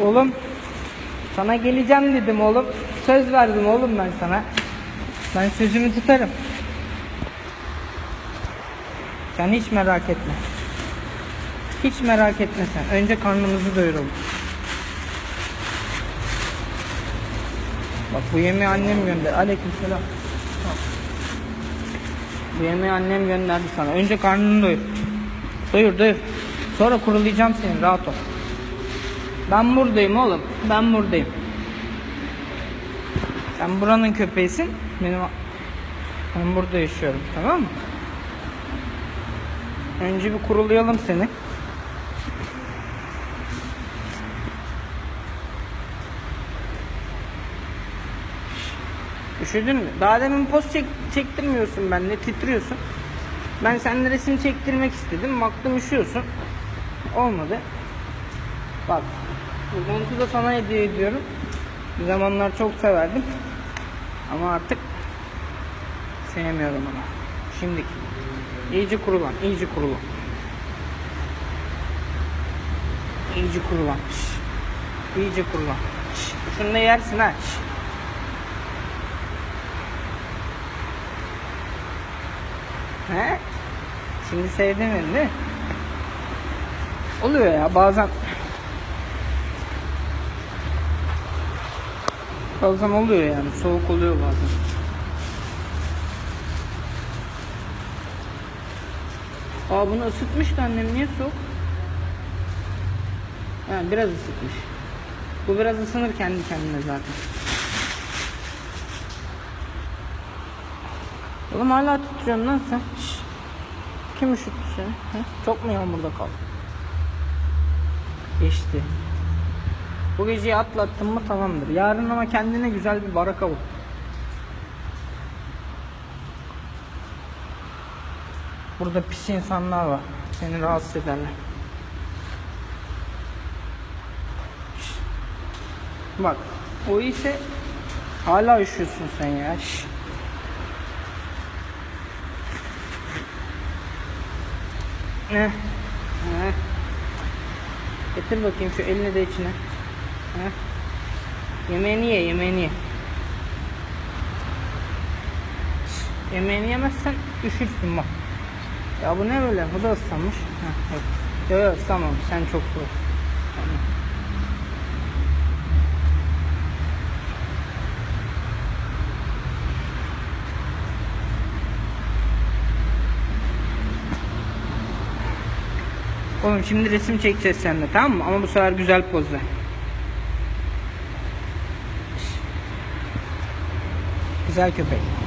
Oğlum sana geleceğim dedim oğlum. Söz verdim oğlum ben sana. Ben sözümü tutarım. Sen hiç merak etme. Hiç merak etme sen. Önce karnımızı doyuralım. Bak bu yemeği annem gönderdi. Aleykümselam. Al. Bu yemeği annem gönderdi sana. Önce karnını doyur. Doyur doyur. Sonra kurulayacağım seni rahat ol. Ben buradayım oğlum. Ben buradayım. Sen buranın köpeğisin. Benim ben burada yaşıyorum tamam mı? Önce bir kurulayalım seni. Üşüdün mü? Daha demin post çek çektirmiyorsun benimle, titriyorsun. Ben seninle resim çektirmek istedim. Baktım üşüyorsun. Olmadı. Bak, montu da sana hediye ediyorum. Bir zamanlar çok severdim. Ama artık sevmiyorum onu. Şimdiki. İyice kurulan, iyice kurulan. İyice kurulan. Şş. İyice kurulan. Şş. Şunu da yersin ha. Şş. He? Şimdi sevdin mi? Oluyor ya bazen. Bazen oluyor yani soğuk oluyor bazen. Aa bunu ısıtmış da annem niye soğuk? Ha, biraz ısıtmış. Bu biraz ısınır kendi kendine zaten. Oğlum hala titriyorsun lan sen. Şşş. Kim üşüttü seni? Çok mu yağmurda kaldın? Geçti. Bu geceyi atlattın mı tamamdır. Yarın ama kendine güzel bir baraka bul. Burada pis insanlar var. Seni rahatsız ederler. Bak o ise hala üşüyorsun sen ya. Şşş. Ne? Ne? Getir bakayım şu elini de içine. Heh. Yemeğini ye, yemeğini ye. Yemeğini yemezsen üşürsün bak. Ya bu ne böyle? Bu da ıslanmış. Heh, yok. Yok yok ıslanmamış. Sen çok. Tamam. Oğlum şimdi resim çekeceğiz seninle tamam mı? Ama bu sefer güzel poz ver. Güzel köpek.